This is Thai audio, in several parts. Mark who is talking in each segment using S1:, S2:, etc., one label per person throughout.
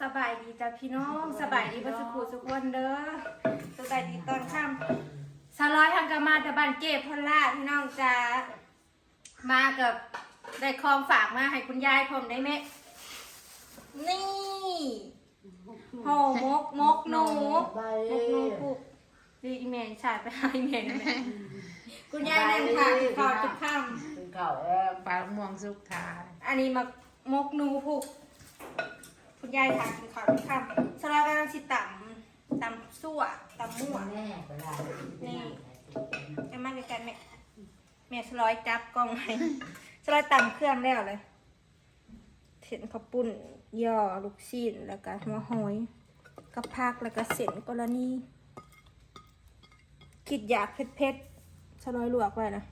S1: สบายดีจ้ะพี่น้องสบายดีพระสุขุสุขวันเด้อสบายดีตอนค่ำสร้อยทางกามาแต่บ้านเก็บพลล่าพี่น้องจ้ามากับได้ของฝากมาให้คุณยายผมได้ไหมนี่ห่อมกมกหนู
S2: ไป
S1: มกหนูผูกดีอีเมลชาดไปหาอีเมลนะแม่คุณยายนั่งค่ะขอจุดค่ำ
S2: เป็นเก่าเออ
S3: ปลาม่วงสุกทา
S1: อันนี้มา มกหนูผูกคุณยายทานกินข้าวที่ค่ำสลากำลังสิตำตำสั่วตำมั่ว
S2: แม่ก็ได้
S1: นี่แม่มาด้วยกันแม่แม่สลอยจับกล้องให้สลอยตำเครื่องแล้วเลยเห็นข้าวปุ้นย่อลูกชิ้นแล้วก็หัวหอยกับผักแล้วก็เส้นกรณีคิดอยากเผ็ดๆสลอยลวกไว้นะ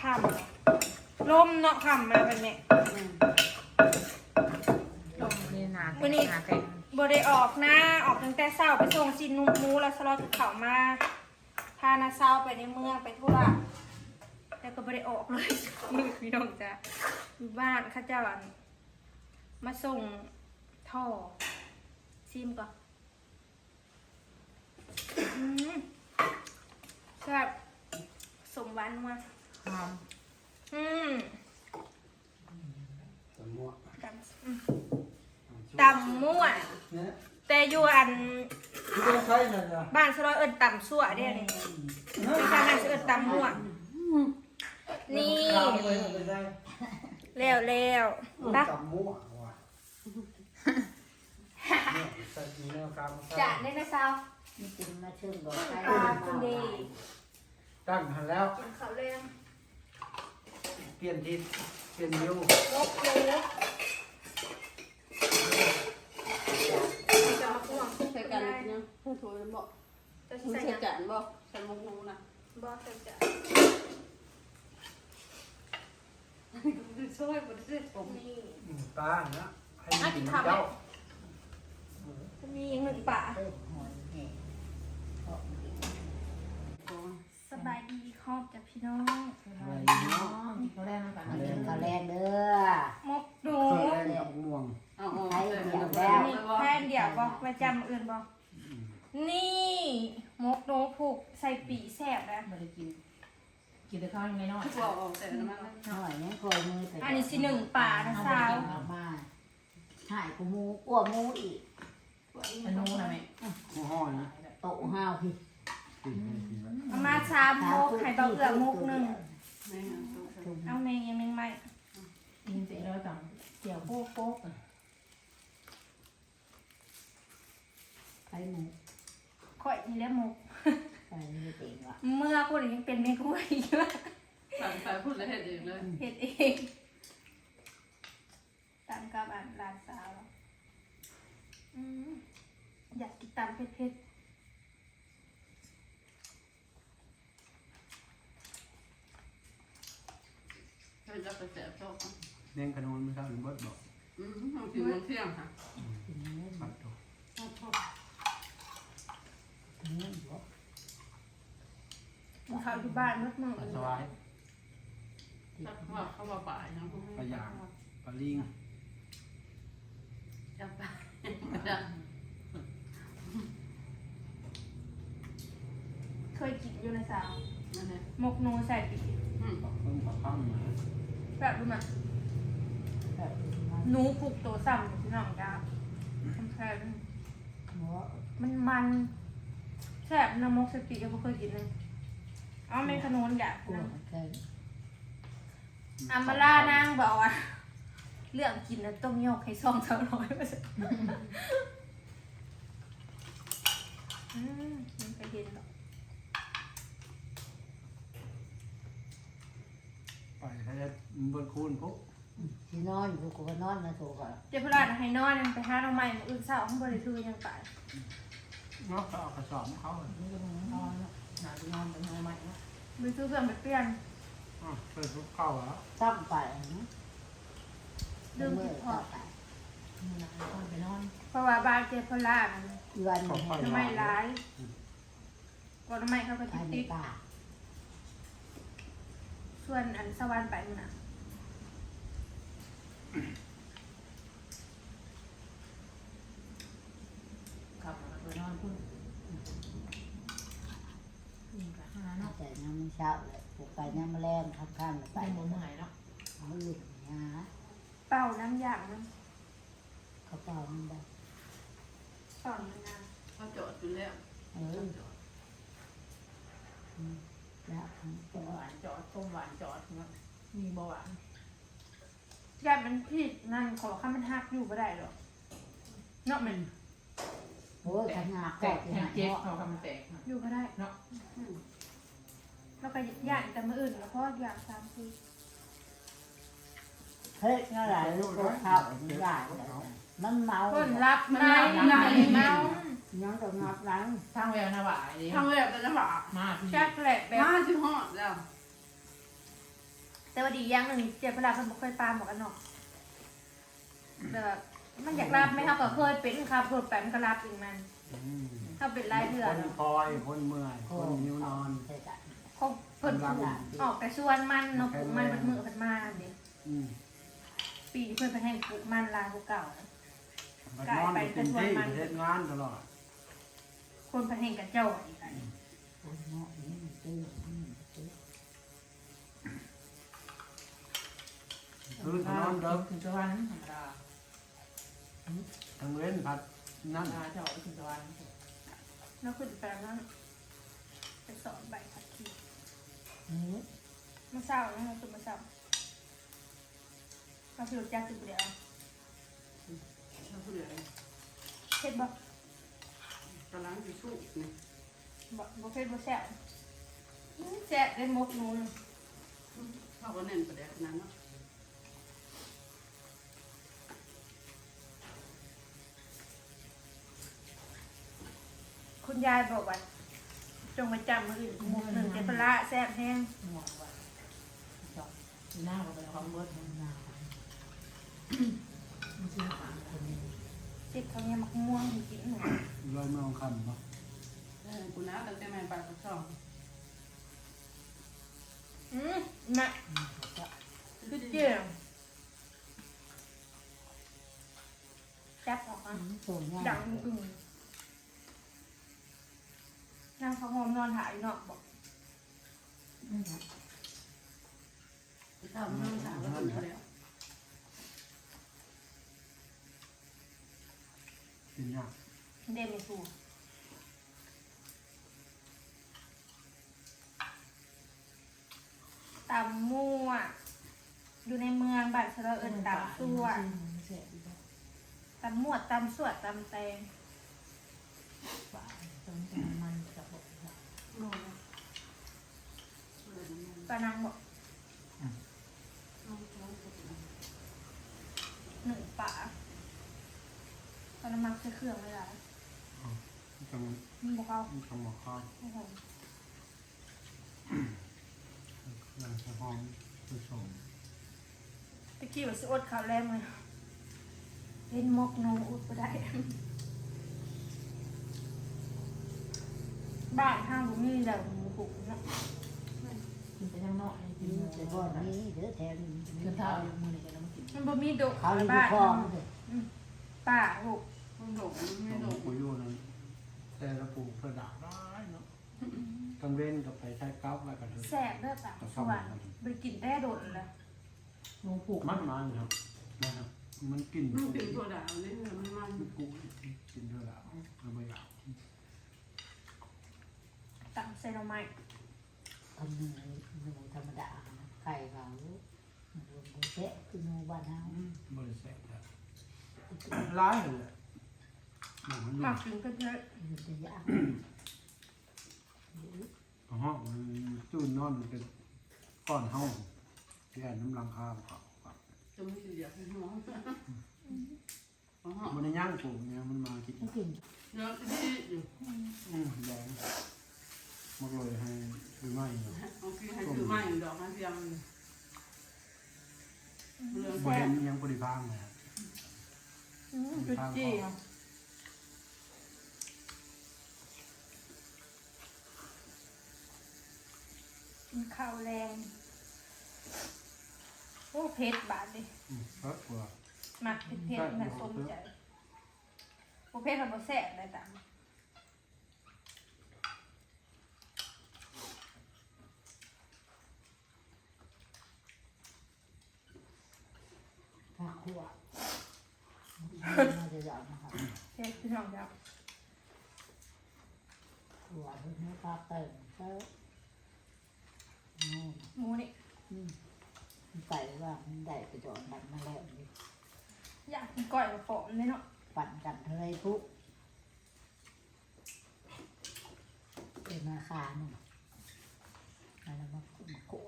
S1: ข้าม ลมเนาะข้ามมาเป็นแม่
S3: ลมนี่หนา
S1: วันนี้
S3: หนาแต่ง
S1: บได้ออกนะออกตั้งแต่เช้าไปส่งซินนุมูแล้วสลอดเขามาพานาเช้าไปในเมืองไปทั่วแล้วก็บได้ออกเลยมือพี่น้องจ้ะอยู่บ้านเข้าเจ้าอันมาส่งท่อซิมก่อนอืมแซ่บสมหวานมา
S3: หอม
S1: อืม
S4: ตำมั่ว
S1: ตำอืมตำมั่ว
S4: เนี่ย
S1: แต่อยู่อัน
S4: ที่ต้องใช้นะจ๊ะ
S1: บ้านสลอยเอิญตำสั่วเด้นี่ไม่ใช่บ้านสลอยเอิญตำมั่ว นี่
S4: ข้าวไปไปได้
S1: แล้วแล้วปะ
S4: ตำมั่วว่ะเนี่ยใส่กินแล้วข้าวมาใส่
S1: จานได้ไหมสาว
S2: นี่กินมาเชื่อมบอกไป
S1: ปลาคุณดี
S4: ตั้งหันแล้ว
S1: กินข้าวเลี้ยง
S4: เปลี่ยนทิศเปลี่ยนนิ้ว
S1: ลบเลยจะมาพ่วง
S5: ใส่กันเนี่ยเพื่อโทรจะบอก
S1: จะ
S5: มึง
S1: ใส่
S5: ใส่
S1: ยัง
S5: กันบอกใส่มงงูนะ
S1: บอสใส่จาน
S5: ช่วยบริสุทธิ์ผม
S1: นี่
S4: อืมปลานะให้มันกินเจ้า
S1: จะมีอีกหนึ่งป่า
S2: เพิ่มหอยแห้ง
S1: ส บายดีครอบจากพี่น้อง
S4: อะไรเนาะ
S3: เขาแรกน้ำกัน
S2: มา
S3: เล
S2: เขาแรงเด้อ
S1: มกดู
S4: เคยแรงกับม่วง
S5: เอาเอา
S2: ใช้เดี่ยว
S5: แล้
S2: แล้ว
S1: นี่แค่เดี๋ยวบอกมาจำอื่นบอกนี่มกโนผูกใส่ปีแสบนะ
S3: ไม่ได้กินกินแต่ข้าวยังไม่น้อย
S5: บอกออกใส่น้ำมัน
S2: หน่อยเนี่ยคอยมือไป
S1: อันนี้สิหนึ่งป่านะสาว
S2: มาหายกูมูอ้วมูอีก
S3: มันนู้นนะแม่
S4: หัวห้อยนะ
S2: โตห้าวพี่
S4: กินให้กินไว้
S1: เอามาชามมกไข่เบาเอือมกหนึ่ง
S5: ไม่เอาใส่
S1: เอาเมงยังเมงไม่
S3: กินเสร็จแล้วต่างเจียวโป๊กโป๊ก
S2: ไปหมู
S1: ข่อยนี่แหละมก
S2: ไปนี่เองว่ะ
S1: เมื่อคนยังเป็นเมฆวยอีกว่า
S5: ใส่ใส่พูดเลยเห็ดเองเลย
S1: เห็ดเองตามกับอันร้านสาวอะอืมอยากกินตำเผ็ด
S5: ใส่จะ ไปแสบชอบ
S4: เลี้ยงขนมไม่เข้าหรือเบิดบอก
S5: อืมเอากินมันเที่ยงค่ะ
S4: ปัดตัว
S2: กินเข้า
S1: วที่บ้านมืดมืด
S4: ปัดสวาย
S5: ถ้าว่าเขาว่าป่าเนาะ
S4: ปลาลิง
S5: จับไป
S1: เคยกินอยู่ในสาว
S5: ห
S1: มกนูใส่ปี
S5: อืม
S4: ปักเพิ่มปักข้างมา
S1: แบบรู้ไหม
S2: แบบ
S1: หนูผูกตัวซ้ำอยู่ที่น้องจ้าคำแพง
S2: หัว
S1: มันมันแซ่บน้ำมกสติก็ไม่เคยกินเลยเอาเมขนุนอยาก
S2: กลัว
S1: นะ
S2: มันเคย
S1: อามาล่านางบอกว่าเรื่องกินนะต้องยกให้ซองเท่าน้อยมาสิอืมมันก็เย็นหรอก
S4: ไป ถ้าจะเบิดคูณปุ๊บ
S2: ที่นอนอยู่กูก็นอนนะถูกอะ
S1: เดี๋ยวพลานให้นอนไปหาหน่อไม้มาอื่นเศร้าข้างบนเลยคือยังไป
S4: เนาะก็เอากระสอบของเขาเลย
S3: นี่ก็มันนอนหนาจะนอนเป็นนอนใหม่นะ
S1: ไปซื้อเครื่องไปเปลี่ยน
S4: อะเปิดปุ๊บเข้าแล้ว
S2: ซ้ำไปนะ
S1: ลืม
S2: เมื่
S1: คิ
S2: อ
S1: ดพอ
S2: ต่อไป
S3: หนาก็ไปนอน
S1: เพราะว่าบ้านเจพลาน
S2: เดือนหนึ่ง
S1: หน่อไม้ร้ายก่อนหน่อไม้เขาก็
S2: ภา
S1: ติ
S2: ย
S1: ด
S2: ใน
S1: ติด
S2: ป่า
S1: ส่วนอันสวรรค์ไปนู่นน่ะ
S3: ขับมาไปนอนพุ่นยิงกับห้า
S2: น่า
S3: เนาะ
S2: จะยังไม่เช้าเลยปลูกไปยังแมลงข้าง
S3: ไป
S2: ไป
S3: หมดเมื่อยเนาะ
S2: เอาหลุดนะ
S1: เป่าน้ำยางมัน
S2: เขาเป่ามันได้
S1: สอนมันนะ
S5: เขาจอดอยู่แล้ว
S2: เออแล้วทั้ง
S3: ต้มหวานจอดต้มหวานจอดเนาะมีเบาหวาน
S1: ยามันผิดนั่นขอข้ามันหักอยู่ก็ได้หรอกเนาะมัน
S2: โอ้ยขนาด
S3: แต
S2: แต
S3: ก
S2: ก
S3: แห้
S2: หาง
S3: เจ็บ
S2: เนาะ
S3: เขาทำแตกเนาะ
S1: อยู่ก็ได้
S3: เนาะ
S1: แล้วก็ย่านแต่มืออื่นแล้วเพราะอยากตามคือ
S2: เฮ้ยนั่นแหละลูกเขาไม่ได้มันเมา
S1: คนรับไม่ไหนเมา
S2: ยังต้องนับหลัง
S3: ทางแววนาหวายเลย
S5: ทางแบบนั้นหรอ
S3: มาพี่
S1: แจ็คแหละแบบ
S5: มาที่ห้องแล้ว
S1: แต่ว่าดีอย่างหนึ่งเจ็บเวลาคนบ่เคยปาหมวกกันเนาะแบบมันอยากรับไหมเขาก็เคยเป็นครับรถแปมก็รับเองมัน
S4: อืม
S1: เขาเป็นรายเดือ
S4: คนนคอยคนเมื่อยคนนิ้วนอน
S2: ใช่จ้ะ
S1: เขาเพิ่นออกแต่ส่วนมันเนาะปลูกมันมันมือเพิ่นมาเด้
S4: อืม
S1: ปีนี้เพิ่นไปแห่งปลูกมันลายเก่า
S4: บัดนอนอยู่เต็มที่ประเทศงานตลอด
S1: คนไปแห่งกันเจ้าอีกอัน
S2: คนเนาะนี่มันตื้อนี่มันตื้อ
S4: คือถ้านอนเดิม
S3: ถึงสวรรค์ธรรมดา
S4: ทางเว้นผัดนั่น
S3: ธรรมดาเจ้าถึงสวรรค์
S1: แล้วขึ้นไปนั้นไปสอนใบขับขี่
S2: นี่
S1: มาเศร้านะเราตื่นมาเศร้าเราสิรถจักรสิบเดียว
S5: เขาเพื่อ
S1: เฮ็ดบ่
S5: กำลังจะสู้นี่
S1: บ่บ่เฮ็ดบ่แซ่บแซ่บได้หมกนูน
S5: เขาก็เน้นประเด็นนั้นเนาะ
S1: คุณยายบอกว่า จงมาจำมืออื่นหมกหนึ่งเจปลาร้าแซ่บแห้ง
S3: ห่วงว่าจอดหน้าก็เป็นความเบิด
S2: มันหนาว
S3: มันซื้อหาง
S2: คนนี้
S1: เจ็บเขาเนี่ยมักม่วงกินหนู
S4: ลอยมาลองคำเนาะ
S5: เออกูน้าตั้งแต่แม่ไปกับช่อง
S1: อืมน่ะ
S2: เขาก็
S1: คือเจียวจับออกมา
S2: ตัวง่าย
S1: ดังอึ้ง นางเขาหอมนอนหายเนาะบอก
S5: ทำน้องสาวก็ถึงแล้ว
S4: กินยาก
S1: เดมิสูตำมั่ว อยู่ในเมืองบ้านเสระเอิญตำซั่วตำมั่วตำสวดตำแตง
S3: ป่าต้อ
S5: โน่น
S1: ปานางบอกหนึ่งป่าปานางมักใช้เครื่องเวลา
S4: จัง
S1: มันบอกเอา
S4: จังหวะข้าว
S1: โอ้โห
S4: อย่างสะพองผสม
S1: ตะกี้ว่าสิอดข้าวแรงเลยเล่นมกนูอุดไปได้บ้านห้า งผมมีแต่หมูหุกนะ
S3: กินไปทั้งนอกกิน
S2: นี่
S3: ไป
S2: จะ
S3: บ่
S2: บ่
S3: อ
S2: อ
S3: นี้
S2: นี้เด้อแถวนี้
S3: กินข้าวมือนี่ก็ต้องกิน
S1: มันบ่มีดอก
S2: เขาเลย
S1: บ้าน
S2: คลอง
S1: เนาะ
S2: เลย
S1: ป่าหุก
S5: มันหลงมัน
S4: ต้
S5: ไม่
S4: อง
S5: หลง
S4: ปุยโยนั่นแต่ละปูกเพื่อดักได้เนาะกังเว้นกับไปใช้กับแล้วกันเลย
S1: แสบเด้อป่าสวรรค์ไปกินได้โดดเลย
S3: ลงปลูก
S4: มันมันครับนะครับมันกลิ่น
S5: มันเป็นตัวดาวนี่มันมัน
S4: มันกูกินเท่าไหร่เราไม่อยาก
S1: ตังเซโนไม
S2: ทำหนูหนูธรรมดาไข่เขาหนูแค่คือนูบ้านเฮา
S4: บริษัทร้ายเลยมัน
S1: หมักกินก็เยอะ
S2: อยู่จะยาก
S4: ห้องจูนนอนมันเป็นก้อนห้องที่แอนน้ำลังคาเขา
S5: จะไม่เสียให้น้องอ๋อ
S4: มันย่างปลูกเนี่ยมันมากิน
S2: ไม่กิน
S5: เดี๋ยวที่อยู่
S4: อืมแดง มักเลยให้หรือไม่
S5: เอาคือให้ซื้อไม้ดอกมาเทียมเรื่อง
S4: บริเวณยังบริพางเลย
S1: อืมจุดจี้กินข้าวแรง โอ้เผ็ดบาดดิ
S4: อืมครับกว่า
S1: หมักเผ็ดเผ็ดน่ะสมใจโอ้เผ็ดมันบ่แซ่บเลยตาม
S2: ผักขั่วน่าจะยาวนะครับ
S1: เผ็ดพี่น้องจ้ะ
S2: ขั่วเนื้อปลาเติมก็นู่น
S1: หมูนี่
S2: อืมมันไก่ว่ามันได้ไปจอดบันมาแล้วนี่
S1: อยากกินก้อยกับปอมเลยเนาะ
S2: ปั่นกันเท่าไรทุกเป็นราคาหนึ่งอะไรมาขุ่มขั่ว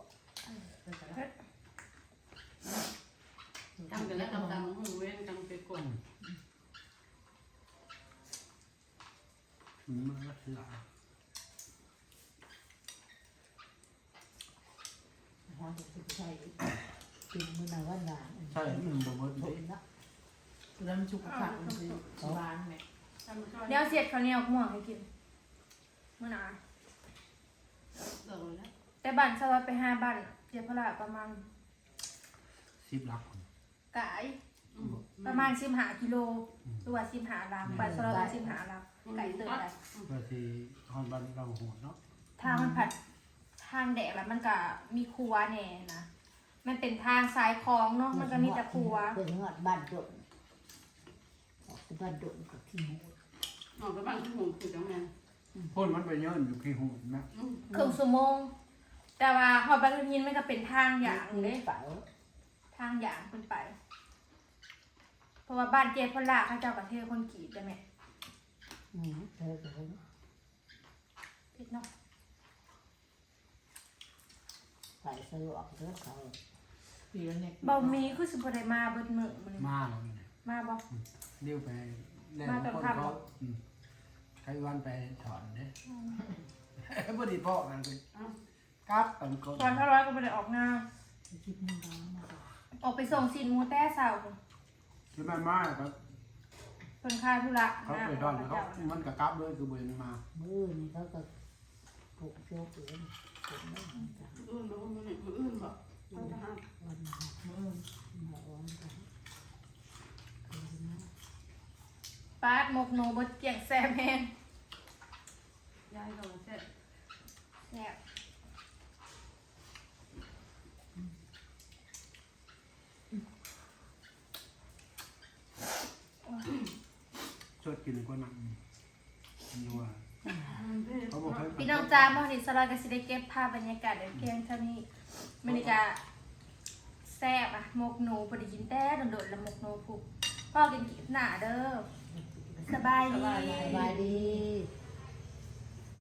S1: เผ็ด
S5: ทำกันแล้วกำลังหูเว้นกำไปกด
S4: อืม มันก็คือหลาย
S2: เราจะใช้กินมื้อนาวันหวาน
S4: ใช่มันบ่เบิด
S2: ผ
S4: เด้
S2: มนะ
S3: แล้วมันชุกขักมันคือร้านเนี่ย
S1: เดี๋ยวเสียดข้าวเหนียวม่วงให้กินมื้อหนา
S5: เดินแล้ว
S1: แต่บ้านสวัสดไปห้าบ้านเจียพระประมาณ
S4: สิบหลัก
S1: กาย ประมาณสิบหากิโลหรือว่าสิบหาลังบ้านสวัสดสิบหาลังไก่เติบได้
S4: เพื่อที่ฮอนบ้านเราโหดเนาะ
S1: ทางมันผัดทางแดกแล้วมันก็มีครัวแน่นะมันเป็นทางสายคลองเนาะมันก็มีแต่ครัว
S2: เพื่อนงอดบ้านดนออกจากบ้านดนกับที่หมู
S5: ออกไปบ้านที่หูคือจังไง
S4: พ่นมันไปเยินอยู่ที่หูนะ
S1: ครึ่งชั่วโมงแต่ว่าหอดบางยินมันก็เป็นทางอย่างเลย
S2: เปล่า
S1: ทางอย่างขึ้นไป เพราะว่าบ้านเจพละเขาเจ้าประเทศคนกรีดได้ไหม
S2: อืมเธอก็เห็น
S1: พิดเนาะ
S2: ใส่สะดวกเรื่องเขา
S3: ปีละเนี่ย
S1: เบามีคือสุภได้มาเบิดมือมัน
S4: มาแล้วนี่
S1: มาบ่
S4: เลี้ยวไปแล่
S1: มาตอน
S4: คน
S1: ค่ำ
S4: เขาอืมใครวันไปถอนเด้บ่ได้พ่อกันไปกลับกันก็
S1: ตอนเท่าร้อยก็ไม่ได้ออกงาน
S2: คิดมึงร้อนมาก่อน
S1: ออกไปส่งสินหมูแต้เสา
S4: คื อแม่มาครับ
S1: เป็นค่าธุระ
S4: เขา
S1: นะ
S4: ไปถอนเขามันก็กลับเลยคือเบิ่นมา
S2: มือนี่เขาก็ปลูกโชคเลยผมไม่ทำกัน
S5: อื่นบอกว่ามันอื่นบอกมันจะห้าม
S2: วันหัก
S3: มือ
S2: มาอ้อนกันคืนนะ
S1: ปาดหมกโนบดเกี่ยงแซมแฮง
S5: ย้ายเราเสร็จ
S1: เนี่ย
S4: ชดกินก็นั่งนัวเขาบอกให้
S1: พี่น้องจ้ามื่อนี้สลอยก็สิได้เก็บภาพบรรยากาศเดี๋ยวเพียงเท่านี้บรรยากาศแซ่บอะหมกหนูพอดีกินแต่โดดๆแล้วหมกหนูผูกพ่อกินกินหนาเด้อสบายดี
S2: สบายดี